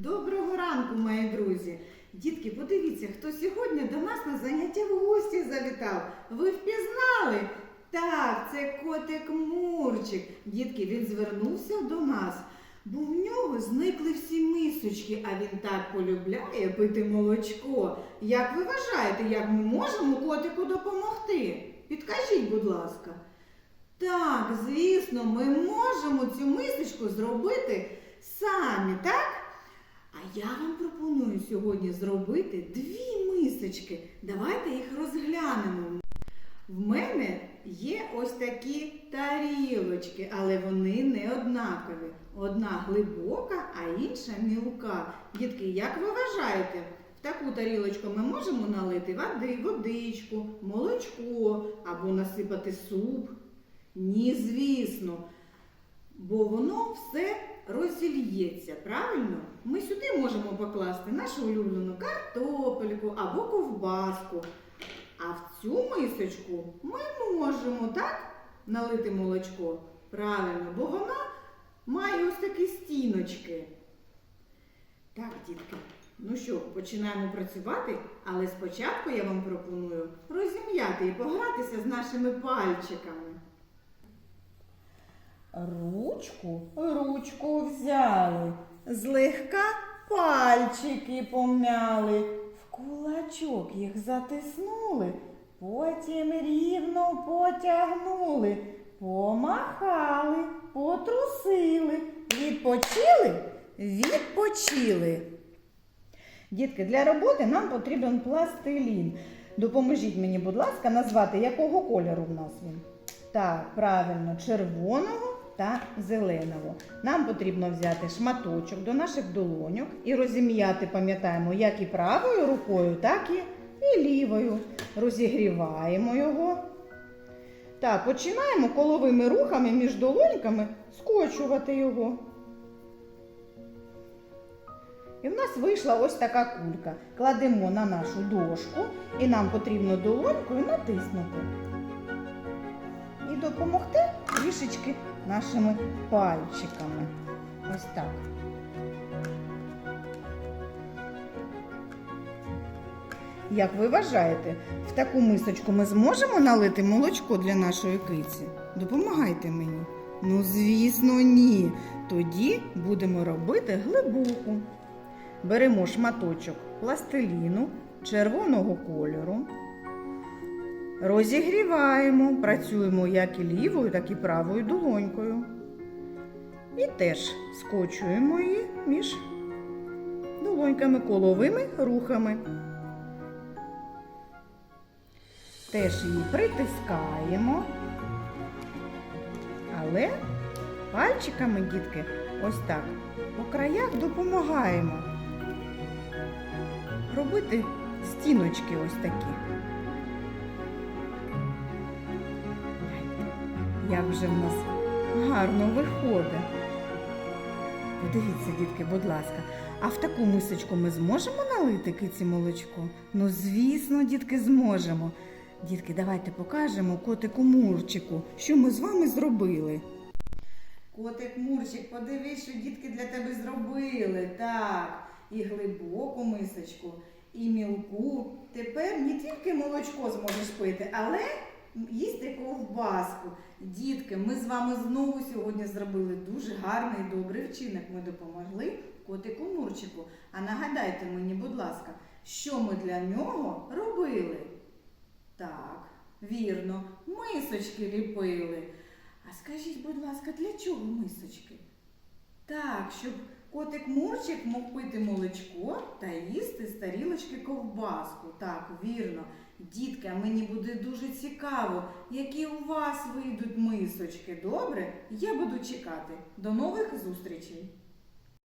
Доброго ранку, мої друзі! Дітки, подивіться, хто сьогодні до нас на заняття в гості завітав. Ви впізнали? Так, це котик Мурчик. Дітки, він звернувся до нас, бо в нього зникли всі мисочки, а він так полюбляє пити молочко. Як ви вважаєте, як ми можемо котику допомогти? Підкажіть, будь ласка. Так, звісно, ми можемо цю мисочку зробити я вам пропоную сьогодні зробити дві мисочки. Давайте їх розглянемо. В мене є ось такі тарілочки, але вони не однакові. Одна глибока, а інша мілка. Дітки, як ви вважаєте, в таку тарілочку ми можемо налити води, водичку, молочко або насипати суп? Ні, звісно, бо воно все розільється, правильно? Ми сюди можемо покласти нашу улюблену картопельку або ковбаску. А в цю мисочку ми можемо так налити молочко. Правильно, бо вона має ось такі стіночки. Так, дітки, ну що, починаємо працювати, але спочатку я вам пропоную розім'яти і погратися з нашими пальчиками. Ручку, ручку взяли, злегка пальчики пом'яли, в кулачок їх затиснули, потім рівно потягнули, помахали, потрусили, відпочили, відпочили. Дітки, для роботи нам потрібен пластилін. Допоможіть мені, будь ласка, назвати, якого кольору в нас він. Так, правильно, червоного та зеленого. Нам потрібно взяти шматочок до наших долоньок і розім'яти, пам'ятаємо, як і правою рукою, так і, і лівою. Розігріваємо його. Так, починаємо коловими рухами між долоньками скочувати його. І в нас вийшла ось така кулька. Кладемо на нашу дошку і нам потрібно долонькою натиснути. І допомогти трішечки нашими пальчиками. Ось так. Як ви вважаєте, в таку мисочку ми зможемо налити молочко для нашої киці? Допомагайте мені. Ну, звісно, ні. Тоді будемо робити глибоку. Беремо шматочок пластиліну червоного кольору. Розігріваємо, працюємо як і лівою, так і правою долонькою. І теж скочуємо її між долоньками коловими рухами. Теж її притискаємо, але пальчиками, дітки, ось так по краях допомагаємо робити стіночки ось такі. Як же в нас гарно виходить. Подивіться, дітки, будь ласка, а в таку мисочку ми зможемо налити киці молочко? Ну, звісно, дітки, зможемо. Дітки, давайте покажемо котику Мурчику, що ми з вами зробили. Котик Мурчик, подивись, що дітки для тебе зробили. Так, і глибоку мисочку, і мілку. Тепер не тільки молочко зможеш пити, але їсти ковбаску. Дітки, ми з вами знову сьогодні зробили дуже гарний добрий вчинок. Ми допомогли котику Мурчику. А нагадайте мені, будь ласка, що ми для нього робили? Так, вірно, мисочки ліпили. А скажіть, будь ласка, для чого мисочки? Так, щоб котик Мурчик мог пити молочко та їсти з тарілочки ковбаску. Так, вірно. Дітки, а мені буде дуже цікаво, які у вас вийдуть мисочки. Добре? Я буду чекати. До нових зустрічей!